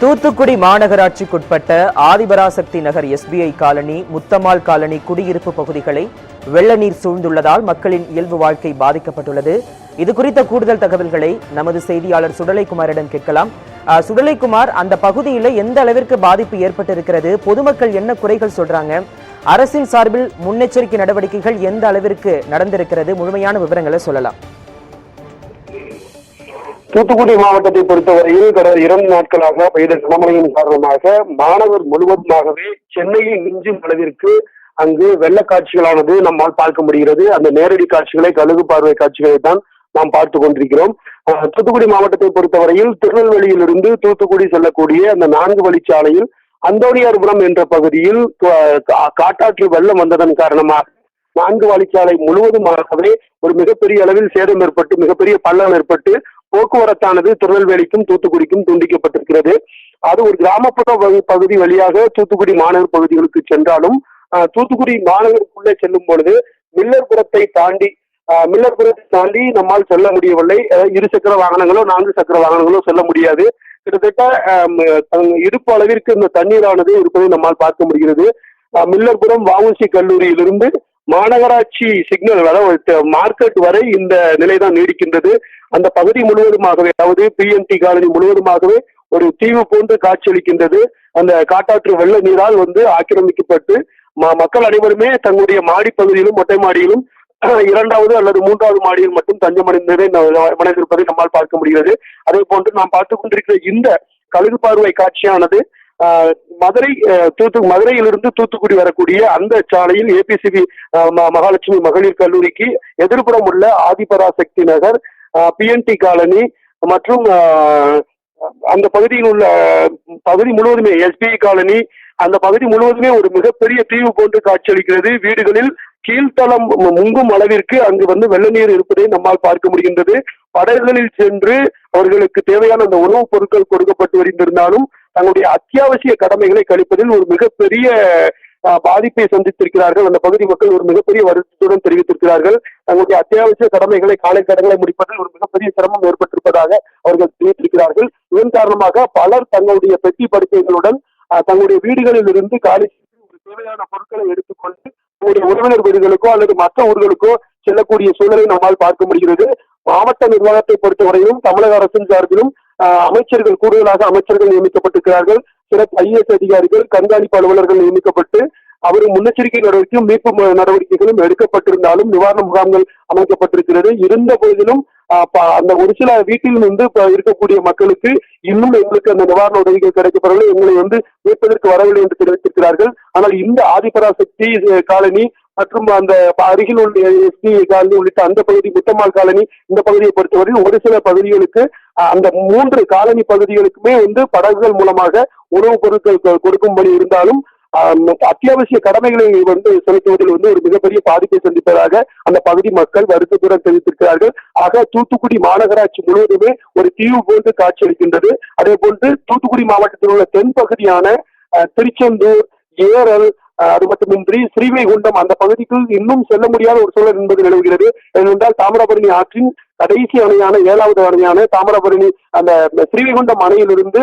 தூத்துக்குடி மாநகராட்சிக்குட்பட்ட Adiparasakthi Nagar SBI colony Muthammal colony குடியிருப்பு பகுதிகளை வெள்ள நீர் சூழ்ந்துள்ளதால் மக்களின் இயல்பு வாழ்க்கை பாதிக்கப்பட்டுள்ளது. இது குறித்த கூடுதல் தகவல்களை நமது செய்தியாளர் சுடலைக்குமாரிடம் கேட்கலாம். அஹ், சுடலைக்குமார் அந்த பகுதியில் எந்த அளவிற்கு பாதிப்பு ஏற்பட்டிருக்கிறது? பொதுமக்கள் என்ன குறைகள் சொல்றாங்க? அரசின் சார்பில் முன்னெச்சரிக்கை நடவடிக்கைகள் எந்த அளவிற்கு நடந்திருக்கிறது? முழுமையான விவரங்களை சொல்லலாம். தூத்துக்குடி மாவட்டத்தை பொறுத்தவரையில் கடந்த இரண்டு நாட்களாக பெய்த கனமழையின் காரணமாக மாணவர் முழுவதுமாகவே சென்னையை மிஞ்சும் அளவிற்கு அங்கு வெள்ள காட்சிகளானது நம்மால் பார்க்க முடிகிறது. அந்த நேரடி காட்சிகளை கழுகு பார்வை காட்சிகளை தான் நாம் பார்த்து கொண்டிருக்கிறோம். தூத்துக்குடி மாவட்டத்தை பொறுத்தவரையில் திருநெல்வேலியிலிருந்து தூத்துக்குடி செல்லக்கூடிய அந்த நான்கு வழிச்சாலையில் அந்தோணியார்புரம் என்ற பகுதியில் காட்டாற்றில் காட்டாற்று வெள்ளம் வந்ததன் காரணமாக நான்கு வழிச்சாலை முழுவதுமாகவே ஒரு மிகப்பெரிய அளவில் சேதம் ஏற்பட்டு மிகப்பெரிய பள்ளம் ஏற்பட்டு போக்குவரத்தானது திருநெல்வேலிக்கும் தூத்துக்குடிக்கும் துண்டிக்கப்பட்டிருக்கிறது. அது ஒரு கிராமப்புற வகு- பகுதி வழியாக தூத்துக்குடி மாநகர் பகுதிகளுக்கு சென்றாலும் தூத்துக்குடி மாநகருக்குள்ளே செல்லும் பொழுது மில்லர்புரத்தை தாண்டி மில்லர்புரத்தை தாண்டி நம்மால் செல்ல முடியவில்லை. இரு சக்கர வாகனங்களோ நான்கு சக்கர வாகனங்களோ செல்ல முடியாது. கிட்டத்தட்ட இருப்பு இடுப்பு அளவிற்கு இந்த தண்ணீரானது இருப்பதை நம்மால் பார்க்க முடிகிறது. மில்லர்புரம் வஉசி கல்லூரியிலிருந்து மாநகராட்சி சிக்னல் அதாவது மார்க்கெட் வரை இந்த நிலைதான் நீடிக்கின்றது. அந்த பகுதி முழுவதுமாகவே அதாவது பிஎன்டி காலனி முழுவதுமாகவே ஒரு தீவு போன்று காட்சியளிக்கின்றது. அந்த காட்டாற்று வெள்ள நீரால் வந்து ஆக்கிரமிக்கப்பட்டு மக்கள் அனைவருமே தங்களுடைய மாடி பகுதியிலும் மொட்டை மாடியிலும் இரண்டாவது அல்லது மூன்றாவது மாடியில் மட்டும் தஞ்சமடைந்ததை மனைந்திருப்பதை நம்மால் பார்க்க முடிகிறது. அதே போன்று நாம் பார்த்துக் கொண்டிருக்கிற இந்த கழுகு பார்வை காட்சியானது ஆஹ், மதுரை தூத்து மதுரையிலிருந்து தூத்துக்குடி வரக்கூடிய அந்த சாலையில் ஏபிசிபி மகாலட்சுமி மகளிர் கல்லூரிக்கு எதிர்ப்புறம் உள்ள ஆதிபராசக்தி நகர் பிஎன்டி காலனி மற்றும் அந்த பகுதியில் உள்ள பகுதி முழுவதுமே எஸ்பிஐ காலனி அந்த பகுதி முழுவதுமே ஒரு மிகப்பெரிய தீவு போன்று காட்சியளிக்கிறது. வீடுகளில் கீழ்த்தளம் முங்கும் அளவிற்கு அங்கு வந்து வெள்ள நீர் இருப்பதை நம்மால் பார்க்க முடிகின்றது. படகுகளில் சென்று அவர்களுக்கு தேவையான அந்த உணவுப் பொருட்கள் கொடுக்கப்பட்டு வருந்திருந்தாலும் தங்களுடைய அத்தியாவசிய கடமைகளை கழிப்பதில் ஒரு மிகப்பெரிய பாதிப்பை சந்தித்திருக்கிறார்கள். அந்த பகுதி மக்கள் ஒரு மிகப்பெரிய வருத்தத்துடன் தெரிவித்திருக்கிறார்கள். தங்களுடைய அத்தியாவசிய கடமைகளை காலை கடன்களை முடிப்பதில் ஒரு மிகப்பெரிய சிரமம் ஏற்பட்டிருப்பதாக அவர்கள் தெரிவித்திருக்கிறார்கள். இதன் காரணமாக பலர் தங்களுடைய பெட்டி படுக்கைகளுடன் தங்களுடைய வீடுகளில் இருந்து காலி செய்து ஒரு தேவையான பொருட்களை எடுத்துக்கொண்டு தங்களுடைய உறவினர் வீடுகளுக்கோ அல்லது மற்ற ஊர்களுக்கோ செல்லக்கூடிய சூழலை நம்மால் பார்க்க முடிகிறது. மாவட்ட நிர்வாகத்தை பொறுத்தவரையிலும் தமிழக அரசின் சார்பிலும் அமைச்சர்கள் கூடுதலாக அமைச்சர்கள் நியமிக்கப்பட்டிருக்கிறார்கள். சிறப்பு ஐஏஎஸ் அதிகாரிகள் கண்காணிப்பு அலுவலர்கள் நியமிக்கப்பட்டு அவர் முன்னெச்சரிக்கை நடவடிக்கையும் மீட்பு நடவடிக்கைகளும் எடுக்கப்பட்டிருந்தாலும் நிவாரண முகாம்கள் அமைக்கப்பட்டிருக்கிறது. இருந்த போதிலும் அந்த ஒரு சில வீட்டில் வந்து இருக்கக்கூடிய மக்களுக்கு இன்னும் எங்களுக்கு அந்த நிவாரண உதவிகள் கிடைக்கப்படவில்லை. எங்களை வந்து மீட்பதற்கு வரவில்லை என்று தெரிவித்திருக்கிறார்கள். ஆனால் இந்த ஆதிபராசக்தி காலனி மற்றும் அந்த அருகில் உள்ள எஸ்பி காலனி உள்ளிட்ட அந்த பகுதி முத்தம்மாள் காலனி இந்த பகுதியை பொறுத்தவரையில் ஒரு சில பகுதிகளுக்கு அந்த மூன்று காலனி பகுதிகளுக்குமே வந்து படகுகள் மூலமாக உணவுப் பொருட்கள் கொடுக்கும்படி இருந்தாலும் அத்தியாவசிய கடமைகளை வந்து செலுத்துவதில் வந்து ஒரு மிகப்பெரிய பாதிப்பை சந்திப்பதாக அந்த பகுதி மக்கள் வருத்தத்துடன் தெரிவித்திருக்கிறார்கள். ஆக தூத்துக்குடி மாநகராட்சி முழுவதுமே ஒரு தீவு போன்று காட்சியளிக்கின்றது. அதே போன்று தூத்துக்குடி மாவட்டத்தில் உள்ள தென் பகுதியான திருச்செந்தூர் ஏரல் அது மட்டுமின்றி ஸ்ரீவைகுண்டம் அந்த பகுதிக்கு இன்னும் செல்ல முடியாத ஒரு சூழல் என்பது நிலவுகிறது. ஏனென்றால் தாமிரபரணி ஆற்றின் கடைசி அணையான ஏழாவது அணையான தாமிரபரணி அந்த ஸ்ரீவைகுண்டம் அணையிலிருந்து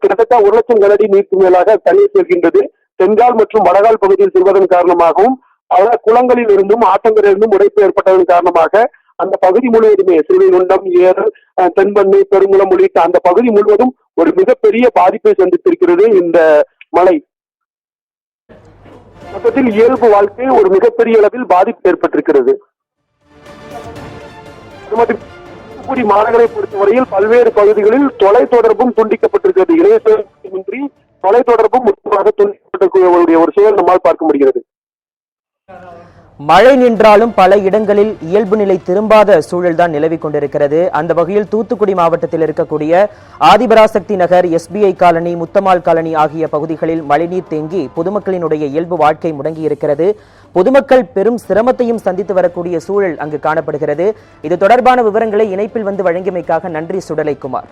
கிட்டத்தட்ட ஒரு லட்சம் கனடி நீருக்கு மேலாக தண்ணீர் செல்கின்றது. தென்கால் மற்றும் வடகால் பகுதியில் செல்வதன் காரணமாகவும் பல குளங்களில் இருந்தும் ஆற்றங்களில் இருந்தும் உடைப்பு ஏற்பட்டதன் காரணமாக அந்த பகுதி முழுவதுமே ஸ்ரீவைகுண்டம் ஏரல் தென்பண்ணை பெருங்குளம் உள்ளிட்ட அந்த பகுதி முழுவதும் ஒரு மிகப்பெரிய பாதிப்பை சந்தித்திருக்கிறது இந்த மழை. மொத்தத்தில் இயல்பு வாழ்க்கை ஒரு மிகப்பெரிய அளவில் பாதிப்பு ஏற்பட்டிருக்கிறது. அது மட்டும் தூத்துக்குடி மாநகரை பொறுத்தவரையில் பல்வேறு பகுதிகளில் தொலை தொடர்பும் துண்டிக்கப்பட்டிருக்கிறது. இணையமின்றி தொலைத்தொடர்பும் முற்றிலுமாக துண்டிக்கப்பட்டிருக்கக்கூடிய ஒரு சூழல் நம்மால் பார்க்க முடிகிறது. மழை நின்றாலும் பல இடங்களில் இயல்பு நிலை திரும்பாத சூழல்தான் நிலவிக் கொண்டிருக்கிறது. அந்த வகையில் தூத்துக்குடி மாவட்டத்தில் இருக்கக்கூடிய Adiparasakthi Nagar SBI colony Muthammal colony ஆகிய பகுதிகளில் மழைநீர் தேங்கி பொதுமக்களினுடைய இயல்பு வாழ்க்கை முடங்கி இருக்கிறது பொதுமக்கள் பெரும் சிரமத்தையும் சந்தித்து வரக்கூடிய சூழல் அங்கு காணப்படுகிறது. இது தொடர்பான விவரங்களை இணைப்பில் வந்து வழங்கியமைக்காக நன்றி சுடலைக்குமார்.